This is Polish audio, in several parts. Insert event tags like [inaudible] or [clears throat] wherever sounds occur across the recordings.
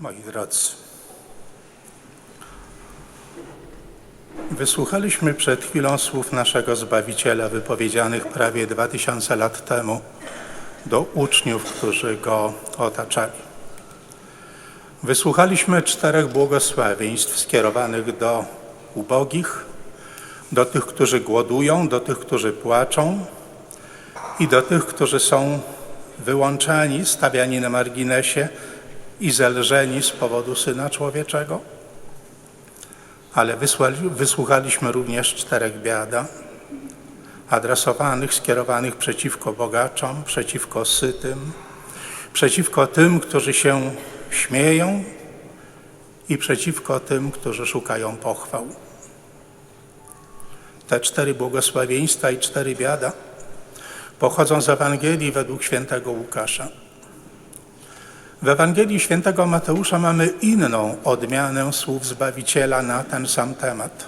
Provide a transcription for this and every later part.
Moi drodzy, wysłuchaliśmy przed chwilą słów naszego Zbawiciela wypowiedzianych prawie dwa tysiące lat temu do uczniów, którzy go otaczali. Wysłuchaliśmy czterech błogosławieństw skierowanych do ubogich, do tych, którzy głodują, do tych, którzy płaczą i do tych, którzy są wyłączani, stawiani na marginesie i zelżeni z powodu Syna Człowieczego. Ale wysłuchaliśmy również czterech biada, adresowanych, skierowanych przeciwko bogaczom, przeciwko sytym, przeciwko tym, którzy się śmieją i przeciwko tym, którzy szukają pochwał. Te cztery błogosławieństwa i cztery biada pochodzą z Ewangelii według świętego Łukasza. W Ewangelii świętego Mateusza mamy inną odmianę słów Zbawiciela na ten sam temat.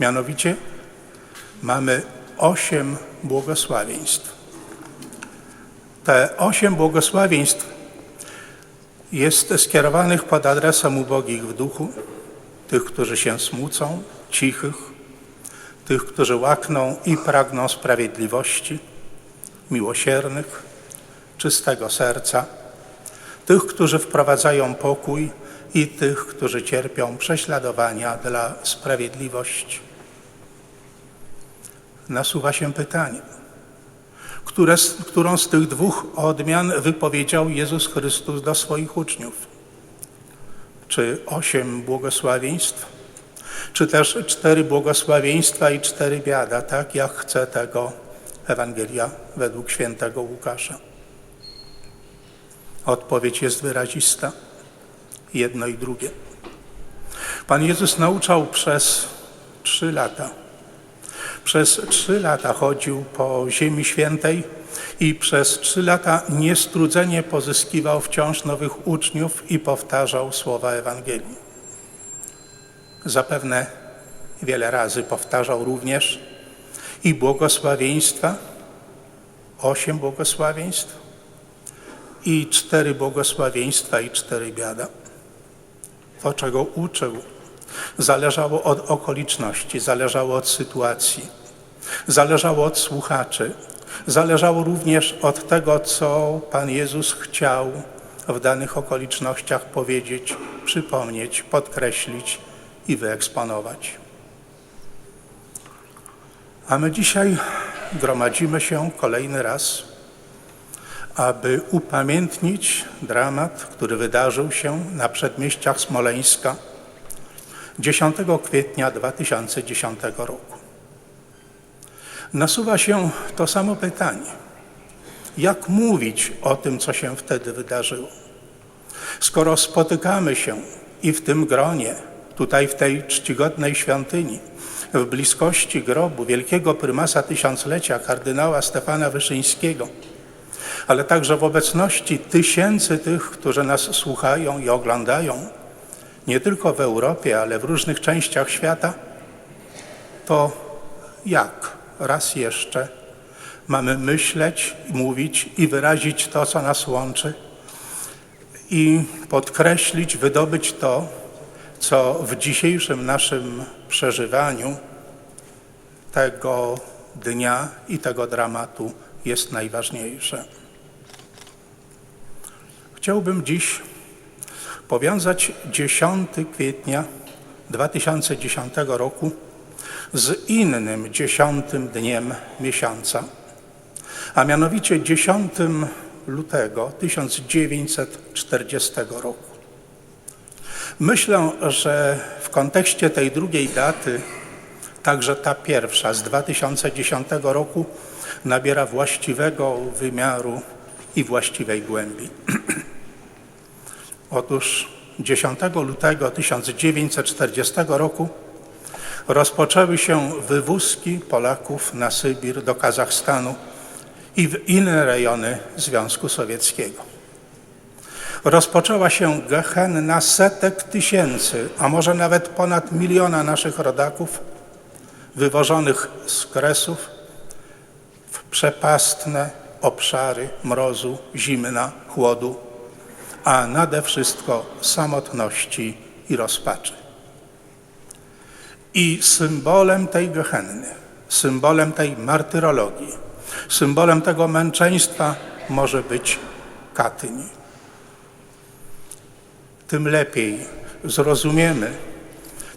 Mianowicie mamy osiem błogosławieństw. Te osiem błogosławieństw jest skierowanych pod adresem ubogich w duchu, tych, którzy się smucą, cichych, tych, którzy łakną i pragną sprawiedliwości, miłosiernych, czystego serca, tych, którzy wprowadzają pokój i tych, którzy cierpią prześladowania dla sprawiedliwości. Nasuwa się pytanie, które, którą z tych dwóch odmian wypowiedział Jezus Chrystus do swoich uczniów? Czy osiem błogosławieństw, czy też cztery błogosławieństwa i cztery biada, tak jak chce tego Ewangelia według świętego Łukasza? Odpowiedź jest wyrazista. Jedno i drugie. Pan Jezus nauczał przez trzy lata. Przez trzy lata chodził po Ziemi Świętej i przez trzy lata niestrudzenie pozyskiwał wciąż nowych uczniów i powtarzał słowa Ewangelii. Zapewne wiele razy powtarzał również i błogosławieństwa, osiem błogosławieństw, i cztery błogosławieństwa i cztery biada. To, czego uczył, zależało od okoliczności, zależało od sytuacji, zależało od słuchaczy, zależało również od tego, co Pan Jezus chciał w danych okolicznościach powiedzieć, przypomnieć, podkreślić i wyeksponować. A my dzisiaj gromadzimy się kolejny raz aby upamiętnić dramat, który wydarzył się na przedmieściach Smoleńska 10 kwietnia 2010 roku. Nasuwa się to samo pytanie: jak mówić o tym, co się wtedy wydarzyło? Skoro spotykamy się i w tym gronie, tutaj w tej czcigodnej świątyni, w bliskości grobu wielkiego prymasa tysiąclecia kardynała Stefana Wyszyńskiego, ale także w obecności tysięcy tych, którzy nas słuchają i oglądają, nie tylko w Europie, ale w różnych częściach świata, to jak raz jeszcze mamy myśleć, mówić i wyrazić to, co nas łączy i podkreślić, wydobyć to, co w dzisiejszym naszym przeżywaniu tego dnia i tego dramatu jest najważniejsze. Chciałbym dziś powiązać 10 kwietnia 2010 roku z innym dziesiątym dniem miesiąca, a mianowicie 10 lutego 1940 roku. Myślę, że w kontekście tej drugiej daty, także ta pierwsza z 2010 roku, nabiera właściwego wymiaru i właściwej głębi. [clears throat] Otóż 10 lutego 1940 roku rozpoczęły się wywózki Polaków na Sybir do Kazachstanu i w inne rejony Związku Sowieckiego. Rozpoczęła się gehenna setek tysięcy, a może nawet ponad miliona naszych rodaków wywożonych z Kresów w przepastne obszary mrozu, zimna, chłodu, a nade wszystko samotności i rozpaczy. I symbolem tej gehenny, symbolem tej martyrologii, symbolem tego męczeństwa może być Katyń. Tym lepiej zrozumiemy,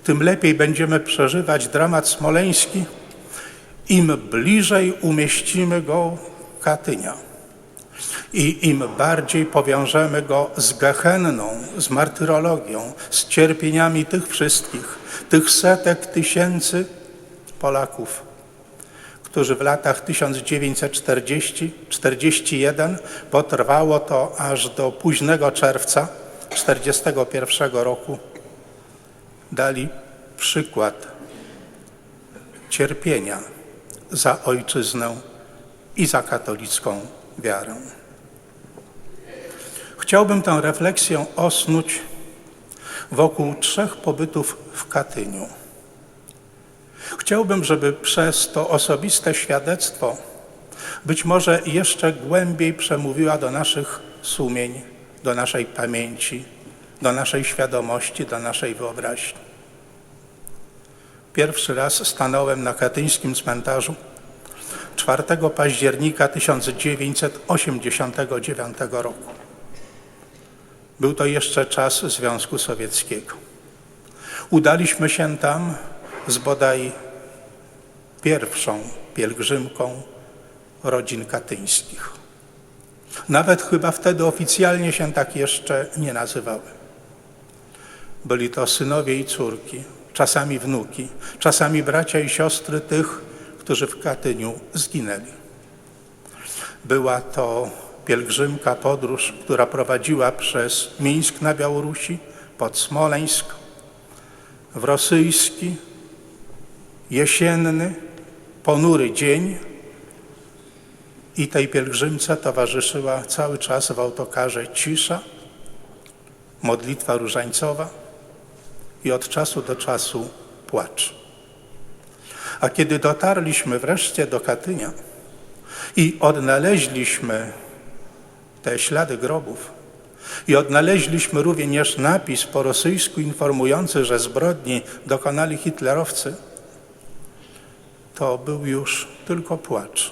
tym lepiej będziemy przeżywać dramat smoleński, im bliżej umieścimy go Katynia i im bardziej powiążemy go z gehenną, z martyrologią, z cierpieniami tych wszystkich, tych setek tysięcy Polaków, którzy w latach 1940-41 potrwało to aż do późnego czerwca 1941 roku, dali przykład cierpienia za ojczyznę i za katolicką wiarę. Chciałbym tę refleksję osnuć wokół trzech pobytów w Katyniu. Chciałbym, żeby przez to osobiste świadectwo być może jeszcze głębiej przemówiła do naszych sumień, do naszej pamięci, do naszej świadomości, do naszej wyobraźni. Pierwszy raz stanąłem na katyńskim cmentarzu 4 października 1989 roku. Był to jeszcze czas Związku Sowieckiego. Udaliśmy się tam z bodaj pierwszą pielgrzymką rodzin katyńskich. Nawet chyba wtedy oficjalnie się tak jeszcze nie nazywały. Byli to synowie i córki, czasami wnuki, czasami bracia i siostry tych, którzy w Katyniu zginęli. Była to pielgrzymka, podróż, która prowadziła przez Mińsk na Białorusi, pod Smoleńsk, w rosyjski, jesienny, ponury dzień i tej pielgrzymce towarzyszyła cały czas w autokarze cisza, modlitwa różańcowa i od czasu do czasu płacz. A kiedy dotarliśmy wreszcie do Katynia i odnaleźliśmy te ślady grobów. I odnaleźliśmy również napis po rosyjsku informujący, że zbrodni dokonali hitlerowcy. To był już tylko płacz,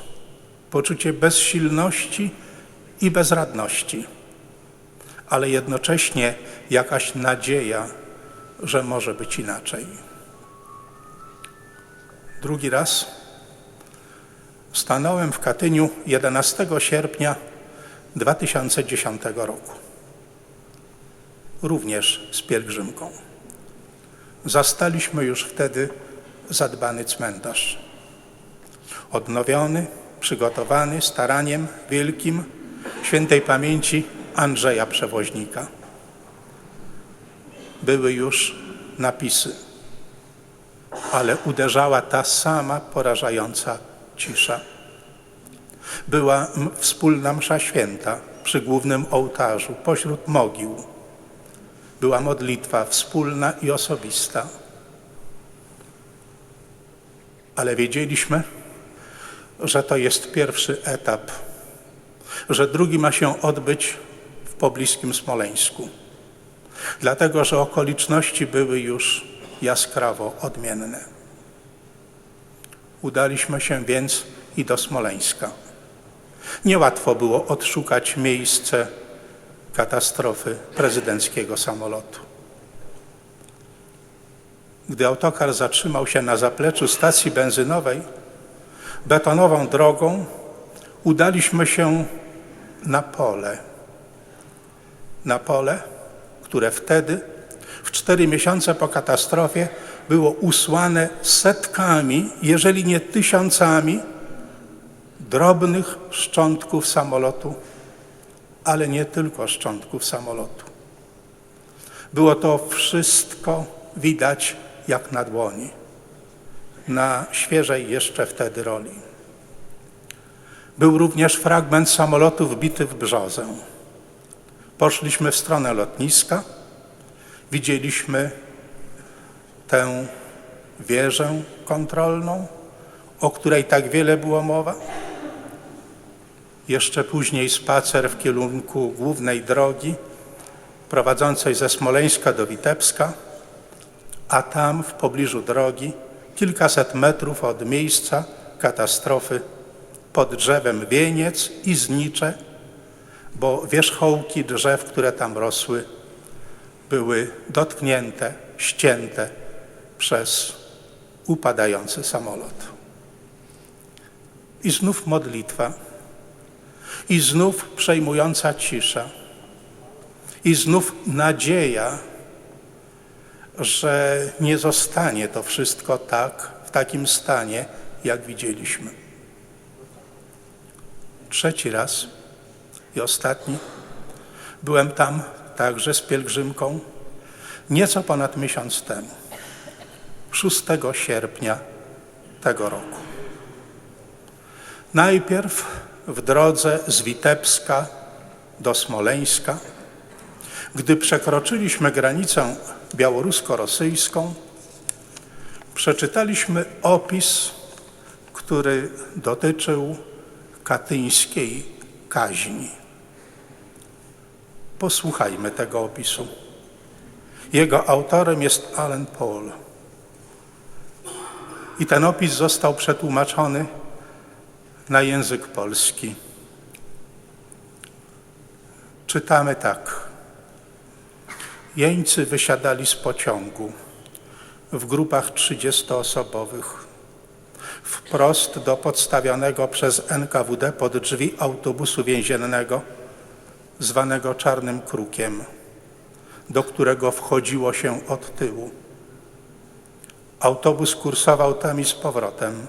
poczucie bezsilności i bezradności, ale jednocześnie jakaś nadzieja, że może być inaczej. Drugi raz stanąłem w Katyniu 11 sierpnia 2010 roku. Również z pielgrzymką. Zastaliśmy już wtedy zadbany cmentarz. Odnowiony, przygotowany staraniem wielkim świętej pamięci Andrzeja Przewoźnika. Były już napisy, ale uderzała ta sama porażająca cisza była wspólna msza święta przy głównym ołtarzu, pośród mogił. Była modlitwa wspólna i osobista. Ale wiedzieliśmy, że to jest pierwszy etap, że drugi ma się odbyć w pobliskim Smoleńsku. Dlatego, że okoliczności były już jaskrawo odmienne. Udaliśmy się więc i do Smoleńska. Niełatwo było odszukać miejsce katastrofy prezydenckiego samolotu. Gdy autokar zatrzymał się na zapleczu stacji benzynowej, betonową drogą udaliśmy się na pole. Na pole, które wtedy, w cztery miesiące po katastrofie, było usłane setkami, jeżeli nie tysiącami drobnych szczątków samolotu, ale nie tylko szczątków samolotu. Było to wszystko widać jak na dłoni, na świeżej jeszcze wtedy roli. Był również fragment samolotu wbity w brzozę. Poszliśmy w stronę lotniska, widzieliśmy tę wieżę kontrolną, o której tak wiele było mowa. Jeszcze później spacer w kierunku głównej drogi, prowadzącej ze Smoleńska do Witebska, a tam w pobliżu drogi, kilkaset metrów od miejsca katastrofy, pod drzewem wieniec i znicze, bo wierzchołki drzew, które tam rosły, były dotknięte, ścięte przez upadający samolot. I znów modlitwa, i znów przejmująca cisza, i znów nadzieja, że nie zostanie to wszystko tak, w takim stanie, jak widzieliśmy. Trzeci raz i ostatni byłem tam także z pielgrzymką nieco ponad miesiąc temu, 6 sierpnia tego roku. Najpierw w drodze z Witebska do Smoleńska, gdy przekroczyliśmy granicę białorusko-rosyjską, przeczytaliśmy opis, który dotyczył katyńskiej kaźni. Posłuchajmy tego opisu. Jego autorem jest Alan Paul. I ten opis został przetłumaczony na język polski. Czytamy tak. Jeńcy wysiadali z pociągu w grupach 30-osobowych wprost do podstawionego przez NKWD pod drzwi autobusu więziennego zwanego Czarnym Krukiem, do którego wchodziło się od tyłu. Autobus kursował tam i z powrotem,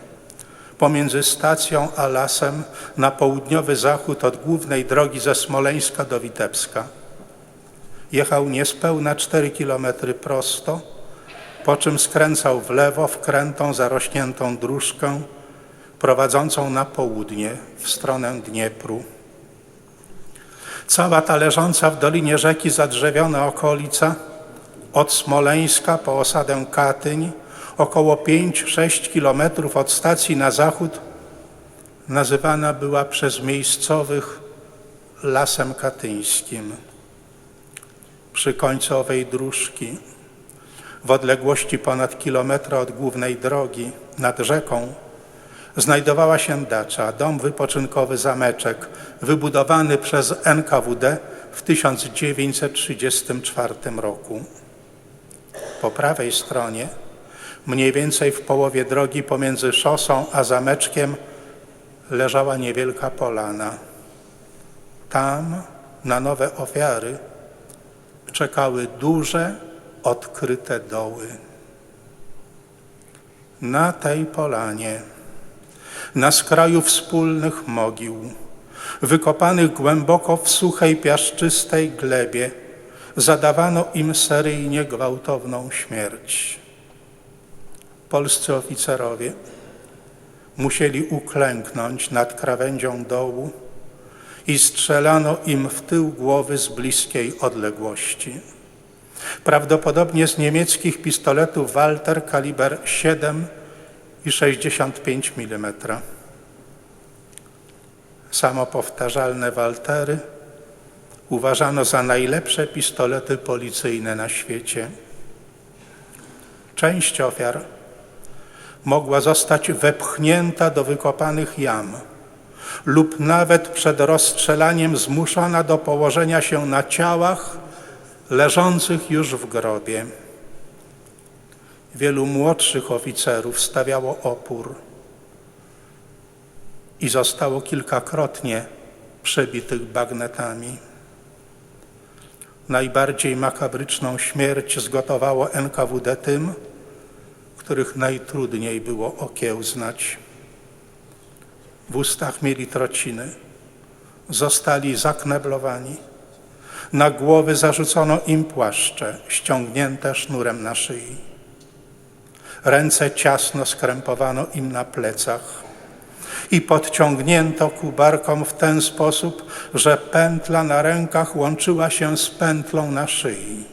pomiędzy stacją a lasem na południowy zachód od głównej drogi ze Smoleńska do Witebska. Jechał niespełna 4 kilometry prosto, po czym skręcał w lewo w krętą, zarośniętą dróżkę prowadzącą na południe w stronę Dniepru. Cała ta leżąca w dolinie rzeki zadrzewiona okolica od Smoleńska po osadę Katyń, około 5-6 kilometrów od stacji na zachód, nazywana była przez miejscowych Lasem Katyńskim. Przy końcu owej dróżki, w odległości ponad kilometra od głównej drogi, nad rzeką, znajdowała się dacza, dom wypoczynkowy Zameczek, wybudowany przez NKWD w 1934 roku. Po prawej stronie, mniej więcej w połowie drogi pomiędzy szosą a zameczkiem, leżała niewielka polana. Tam na nowe ofiary czekały duże, odkryte doły. Na tej polanie na skraju wspólnych mogił, wykopanych głęboko w suchej, piaszczystej glebie, zadawano im seryjnie gwałtowną śmierć. Polscy oficerowie musieli uklęknąć nad krawędzią dołu i strzelano im w tył głowy z bliskiej odległości. Prawdopodobnie z niemieckich pistoletów Walter kaliber 7 i 65 mm. Samopowtarzalne Waltery uważano za najlepsze pistolety policyjne na świecie. Część ofiar mogła zostać wepchnięta do wykopanych jam lub nawet przed rozstrzelaniem zmuszona do położenia się na ciałach leżących już w grobie. Wielu młodszych oficerów stawiało opór i zostało kilkakrotnie przebitych bagnetami. Najbardziej makabryczną śmierć zgotowało NKWD tym, których najtrudniej było okiełznać. W ustach mieli trociny, zostali zakneblowani. Na głowy zarzucono im płaszcze ściągnięte sznurem na szyi. Ręce ciasno skrępowano im na plecach i podciągnięto ku barkom w ten sposób, że pętla na rękach łączyła się z pętlą na szyi.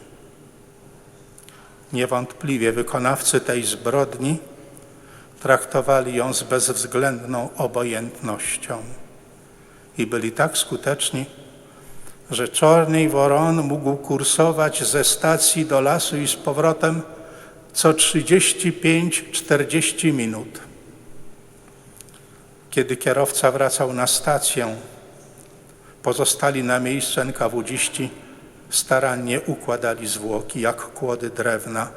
Niewątpliwie wykonawcy tej zbrodni traktowali ją z bezwzględną obojętnością i byli tak skuteczni, że Czarny Woron mógł kursować ze stacji do lasu i z powrotem co 35-40 minut. Kiedy kierowca wracał na stację, pozostali na miejscu NKWDziści starannie układali zwłoki jak kłody drewna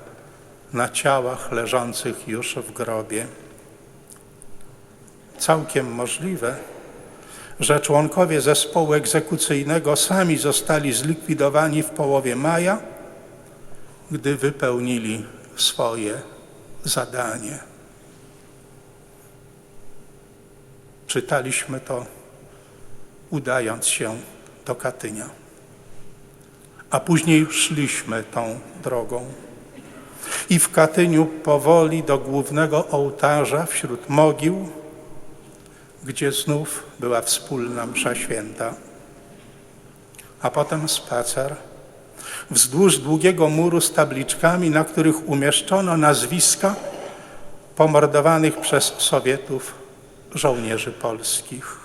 na ciałach leżących już w grobie. Całkiem możliwe, że członkowie zespołu egzekucyjnego sami zostali zlikwidowani w połowie maja, gdy wypełnili swoje zadanie. Czytaliśmy to, udając się do Katynia, a później szliśmy tą drogą. I w Katyniu powoli do głównego ołtarza wśród mogił, gdzie znów była wspólna msza święta, a potem spacer wzdłuż długiego muru z tabliczkami, na których umieszczono nazwiska pomordowanych przez Sowietów żołnierzy polskich.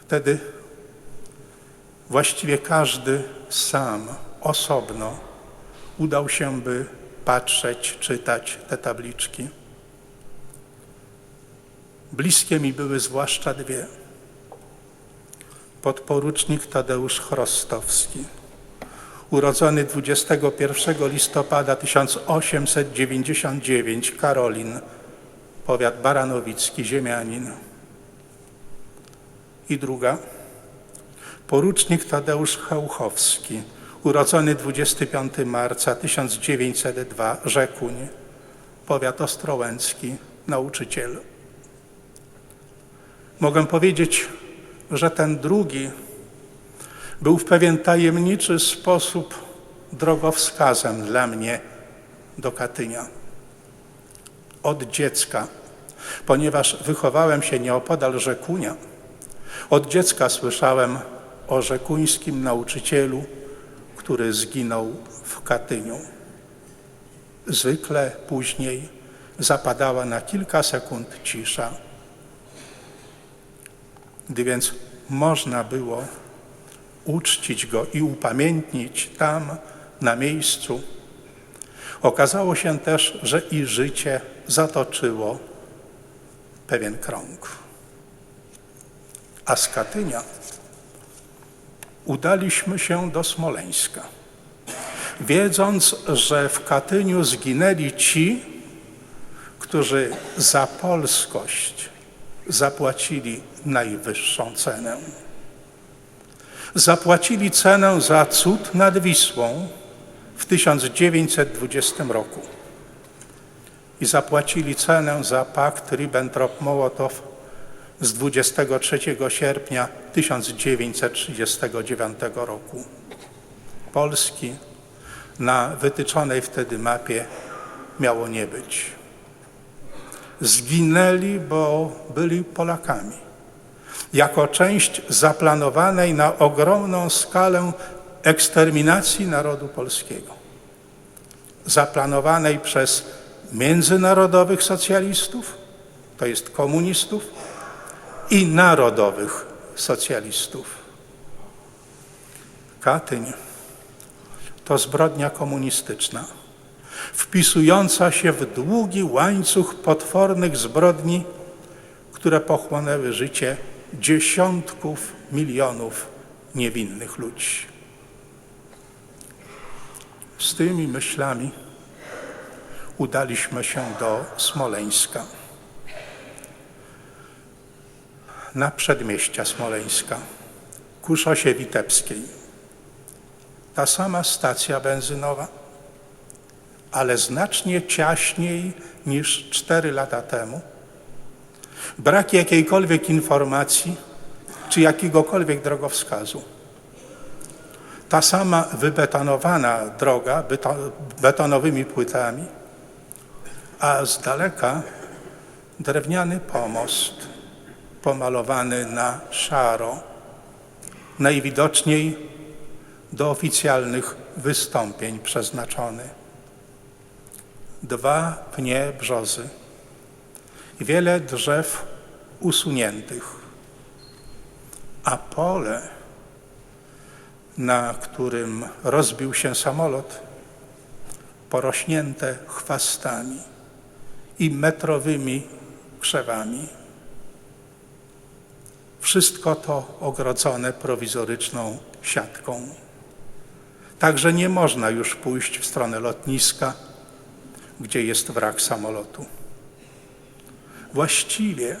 Wtedy właściwie każdy sam, osobno udał się, by patrzeć, czytać te tabliczki. Bliskie mi były zwłaszcza dwie. Podporucznik Tadeusz Chrostowski, urodzony 21 listopada 1899, Karolin, powiat baranowicki, ziemianin. I druga, porucznik Tadeusz Chełchowski, urodzony 25 marca 1902, Rzekuń, powiat ostrołęcki, nauczyciel. Mogę powiedzieć, że ten drugi był w pewien tajemniczy sposób drogowskazem dla mnie do Katynia. Od dziecka, ponieważ wychowałem się nieopodal Rzekunia, od dziecka słyszałem o rzekuńskim nauczycielu, który zginął w Katyniu. Zwykle później zapadała na kilka sekund cisza. Gdy więc można było uczcić go i upamiętnić tam, na miejscu, okazało się też, że i życie zatoczyło pewien krąg. A z Katynia udaliśmy się do Smoleńska, wiedząc, że w Katyniu zginęli ci, którzy za polskość zapłacili najwyższą cenę. Zapłacili cenę za cud nad Wisłą w 1920 roku i zapłacili cenę za pakt Ribbentrop-Mołotow z 23 sierpnia 1939 roku. Polski na wytyczonej wtedy mapie miało nie być. Zginęli, bo byli Polakami. Jako część zaplanowanej na ogromną skalę eksterminacji narodu polskiego. Zaplanowanej przez międzynarodowych socjalistów, to jest komunistów, i narodowych socjalistów. Katyń to zbrodnia komunistyczna, wpisująca się w długi łańcuch potwornych zbrodni, które pochłonęły życie dziesiątków milionów niewinnych ludzi. Z tymi myślami udaliśmy się do Smoleńska. na przedmieścia Smoleńska, ku szosie Witebskiej. Ta sama stacja benzynowa, ale znacznie ciaśniej niż cztery lata temu. Brak jakiejkolwiek informacji czy jakiegokolwiek drogowskazu. Ta sama wybetonowana droga betonowymi płytami, a z daleka drewniany pomost pomalowany na szaro, najwidoczniej do oficjalnych wystąpień przeznaczony. Dwa pnie brzozy wiele drzew usuniętych. a pole, na którym rozbił się samolot, porośnięte chwastami i metrowymi krzewami. Wszystko to ogrodzone prowizoryczną siatką. Także nie można już pójść w stronę lotniska, gdzie jest wrak samolotu. Właściwie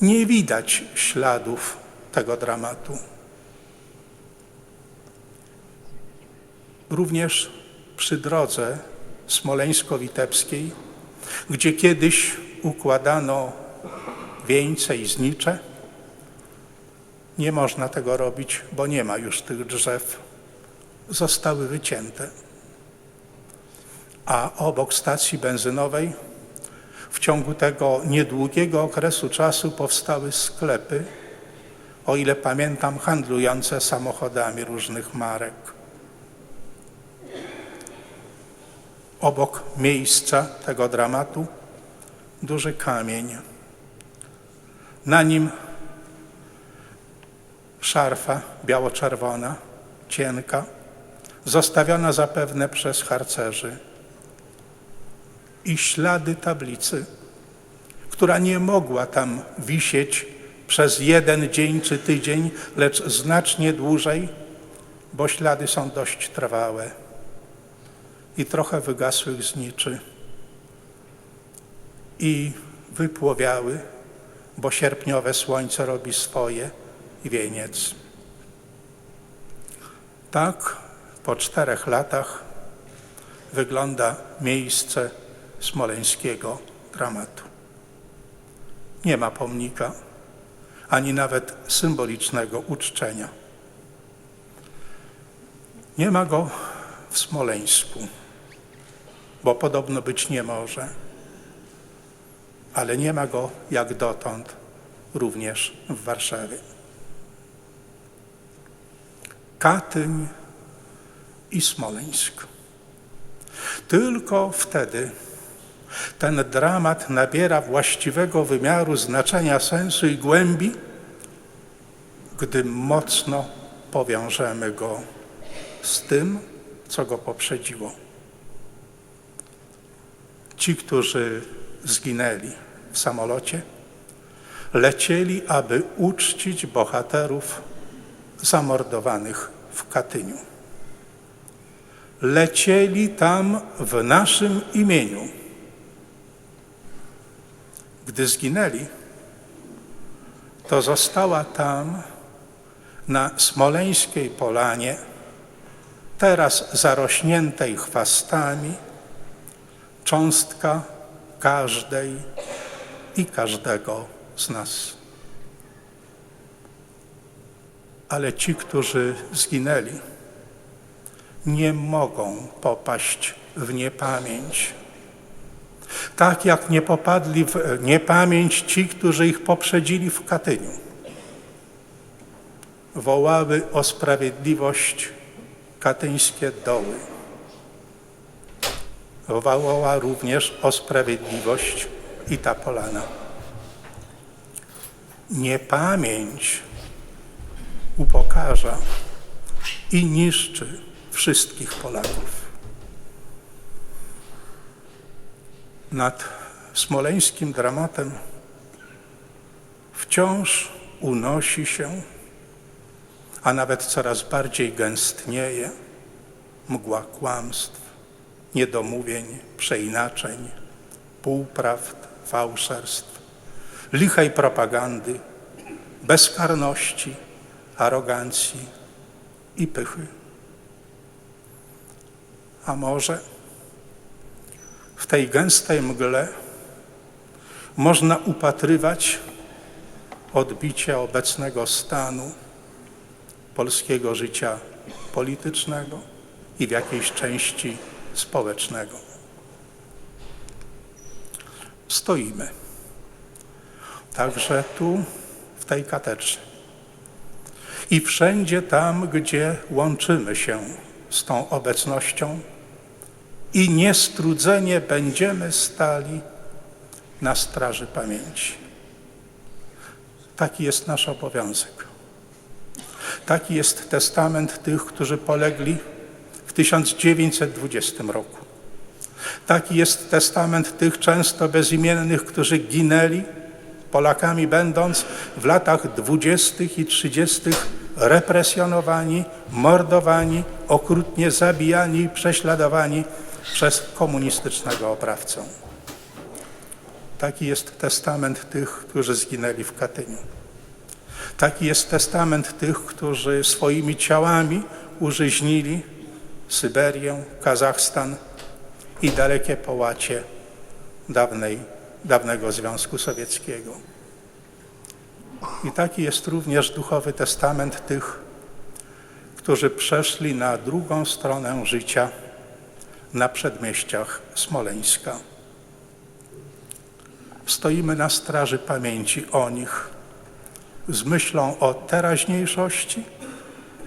nie widać śladów tego dramatu. Również przy drodze smoleńsko-witebskiej, gdzie kiedyś układano wieńce i znicze, nie można tego robić, bo nie ma już tych drzew. Zostały wycięte. A obok stacji benzynowej w ciągu tego niedługiego okresu czasu powstały sklepy, o ile pamiętam, handlujące samochodami różnych marek. Obok miejsca tego dramatu duży kamień. Na nim szarfa biało-czerwona, cienka, zostawiona zapewne przez harcerzy i ślady tablicy, która nie mogła tam wisieć przez jeden dzień czy tydzień, lecz znacznie dłużej, bo ślady są dość trwałe i trochę wygasłych zniczy i wypłowiały, bo sierpniowe słońce robi swoje i wieniec. Tak po czterech latach wygląda miejsce smoleńskiego dramatu. Nie ma pomnika, ani nawet symbolicznego uczczenia. Nie ma go w Smoleńsku, bo podobno być nie może, ale nie ma go jak dotąd również w Warszawie. Katyń i Smoleńsk. Tylko wtedy ten dramat nabiera właściwego wymiaru znaczenia, sensu i głębi, gdy mocno powiążemy go z tym, co go poprzedziło. Ci, którzy zginęli w samolocie, lecieli, aby uczcić bohaterów zamordowanych w Katyniu. Lecieli tam w naszym imieniu. Gdy zginęli, to została tam na smoleńskiej polanie, teraz zarośniętej chwastami, cząstka każdej i każdego z nas. Ale ci, którzy zginęli, nie mogą popaść w niepamięć. Tak jak nie popadli w niepamięć ci, którzy ich poprzedzili w Katyniu. Wołały o sprawiedliwość katyńskie doły. Wołała również o sprawiedliwość i ta polana. Niepamięć upokarza i niszczy wszystkich Polaków. Nad smoleńskim dramatem wciąż unosi się, a nawet coraz bardziej gęstnieje mgła kłamstw, niedomówień, przeinaczeń, półprawd, fałszerstw, lichej propagandy, bezkarności, arogancji i pychy. A może w tej gęstej mgle można upatrywać odbicie obecnego stanu polskiego życia politycznego i w jakiejś części społecznego. Stoimy także tu, w tej katedrze i wszędzie tam, gdzie łączymy się z tą obecnością i niestrudzenie będziemy stali na straży pamięci. Taki jest nasz obowiązek. Taki jest testament tych, którzy polegli w 1920 roku. Taki jest testament tych często bezimiennych, którzy ginęli, Polakami będąc w latach dwudziestych i trzydziestych represjonowani, mordowani, okrutnie zabijani i prześladowani przez komunistycznego oprawcę. Taki jest testament tych, którzy zginęli w Katyniu. Taki jest testament tych, którzy swoimi ciałami użyźnili Syberię, Kazachstan i dalekie połacie dawnej, dawnego Związku Sowieckiego. I taki jest również duchowy testament tych, którzy przeszli na drugą stronę życia na przedmieściach Smoleńska. Stoimy na straży pamięci o nich z myślą o teraźniejszości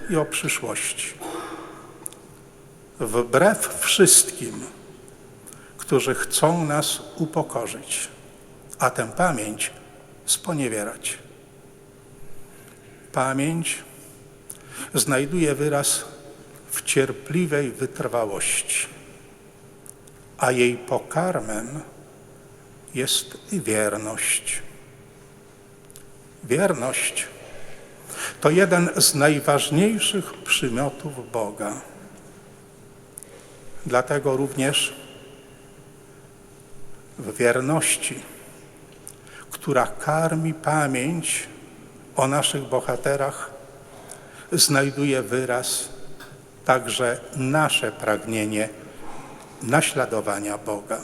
i o przyszłości. Wbrew wszystkim, którzy chcą nas upokorzyć, a tę pamięć sponiewierać. Pamięć znajduje wyraz w cierpliwej wytrwałości, a jej pokarmem jest wierność. Wierność to jeden z najważniejszych przymiotów Boga. Dlatego również w wierności, która karmi pamięć o naszych bohaterach, znajduje wyraz także nasze pragnienie naśladowania Boga.